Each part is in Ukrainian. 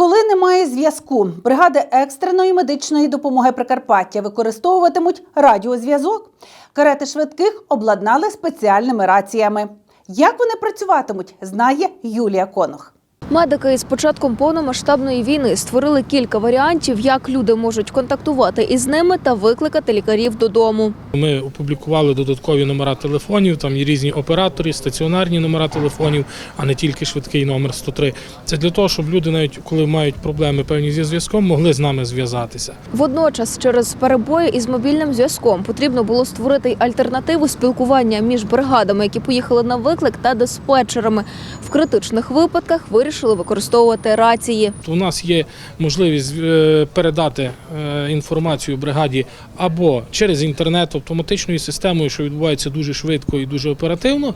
Коли немає зв'язку, бригади екстреної медичної допомоги Прикарпаття використовуватимуть радіозв'язок. Карети швидких обладнали спеціальними раціями. Як вони працюватимуть, знає Юлія Конох. Медики із початком повномасштабної війни створили кілька варіантів, як люди можуть контактувати із ними та викликати лікарів додому. Ми опублікували додаткові номера телефонів, там є різні оператори, стаціонарні номера телефонів, а не тільки швидкий номер 103. Це для того, щоб люди, навіть коли мають проблеми певні зі зв'язком, могли з нами зв'язатися. Водночас, через перебої із мобільним зв'язком, потрібно було створити й альтернативу спілкування між бригадами, які поїхали на виклик, та диспетчерами. В критичних випадках вирішили використовувати рації. У нас є можливість е, передати е, інформацію бригаді або через інтернет автоматичною системою, що відбувається дуже швидко і дуже оперативно.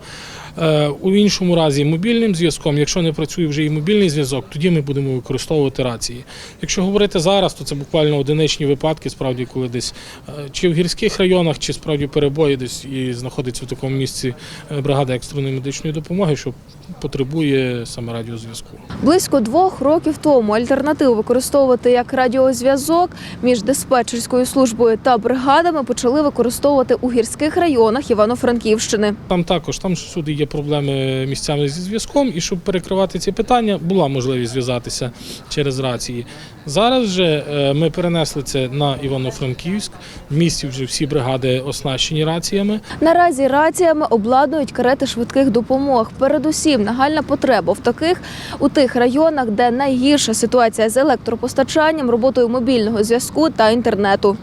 Е, У іншому разі мобільним зв'язком, якщо не працює вже і мобільний зв'язок, тоді ми будемо використовувати рації. Якщо говорити зараз, то це буквально одиничні випадки, справді, коли десь е, чи в гірських районах, чи справді перебої десь і знаходиться в такому місці е, бригада екстреної медичної допомоги, що потребує саме радіозв'язку. Близько двох років тому альтернативу використовувати як радіозв'язок між диспетчерською службою та бригадами почали використовувати у гірських районах Івано-Франківщини. Там також там всюди є проблеми місцями зі зв'язком, і щоб перекривати ці питання, була можливість зв'язатися через рації. Зараз же е, ми перенесли це на Івано-Франківськ. В місті вже всі бригади оснащені раціями. Наразі раціями обладнують карети швидких допомог. Передусім, нагальна потреба в таких у тих районах, де найгірша ситуація з електропостачанням, роботою мобільного зв'язку та інтернету.